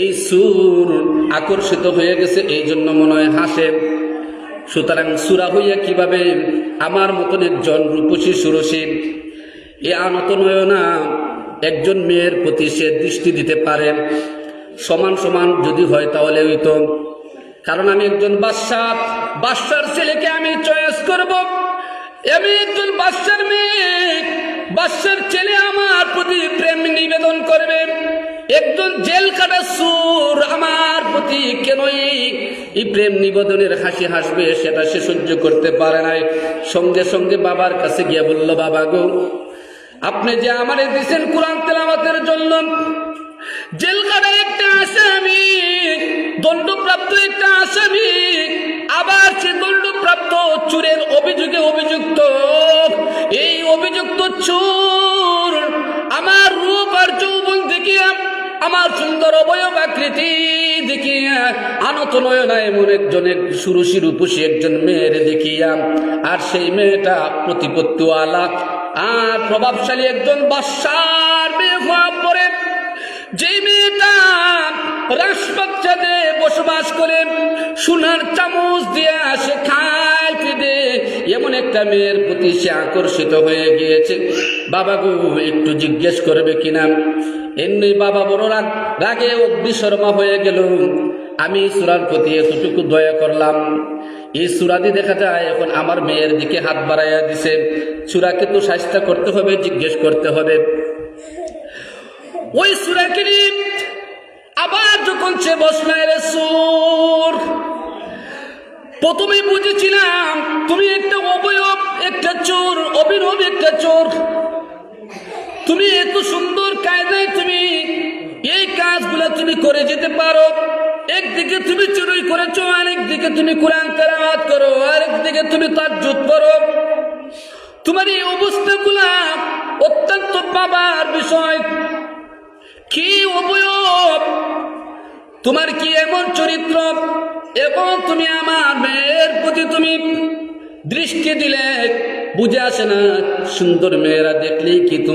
এই সুর আকর্ষিত হয়ে গেছে, এই জন্য মনে হয় হাসে। সুতরাং সুরা হইয়া কীভাবে আমার মতন একজন রূপসী সুরসী, এ আনত নয় না একজন মেয়ের প্রতি সে দৃষ্টি দিতে পারে। সমান সমান যদি হয় তাহলে হইতো কারণ আমি একজন বাদশাহ, বাদশার ছেলেকে আমি চয়েস করব। আমি একজন বাদশার মেয়ে, বাদশার ছেলে আমার প্রতি জেল সুর আমার প্রতি কেন এই- প্রেম নিবেদনের হাসি হাসবে, সেটা সে সহ্য করতে পারে নাই। সঙ্গে সঙ্গে বাবার কাছে গিয়ে বলল, বাবা গো, আপনি যে আমার দিয়েছেন কোরআন তেলাওয়াতের জন্য জেল কাটা একটা আসামি, দণ্ডপ্রাপ্ত একটা আসামি, আবার সে দণ্ডপ্রাপ্ত চুরের অভিযোগে অভিযুক্ত সুন্দর অবয়ব আকৃতি দেখিয়া, আনত নয়না এমন একজন এক সুরুষি রূপসী একজন মেয়ের দেখিয়া, আর সেই মেয়েটা প্রতিপত্তিওয়ালা, আর প্রভাবশালী একজন বাসার মেয়ে হওয়া পরে যে মেয়েটা রাজবাচ্চাতে বসবাস করে, সোনার চামচ দিয়ে সে খায়। এমন একটা মেয়ের প্রতি সে আকর্ষিত হয়ে গিয়েছে। বাবা একটু জিজ্ঞেস করবে কিনা? এমনি বাবা বড় রাগ রাগে অগ্নিশর্মা হয়ে গেল। আমি সুরার প্রতি এতটুকু দয়া করলাম। এই সুরাদি দেখা যায়, এখন আমার মেয়ের দিকে হাত বাড়াইয়া দিছে। সুরাকে তো সাজটা করতে হবে, জিজ্ঞেস করতে হবে। ওই সুরাকিরি আবার যখন সে বসলায় রে সুর প্রথমে বুঝেছিলাম, তুমি একটা অবয়ব, একটা চোর, অভিনব একটা চোর। তুমি এত সুন্দর কায়দায় তুমি এই কাজগুলো তুমি করে যেতে পারো। একদিকে তুমি চুরি করেছ, আরেকদিকে তুমি কোরআন তেলাওয়াত করো, আরেকদিকে তুমি তাজ্জুদ করো তোমার এই অবস্থাগুলা অত্যন্ত বাবার বিষয়। তোমার কি এমন চরিত্র? এবং তুমি আমার মেয়ের প্রতি তুমি দৃষ্টি দিলে বুঝে আসে না সুন্দর মেয়েরা দেখলেই কি তোমার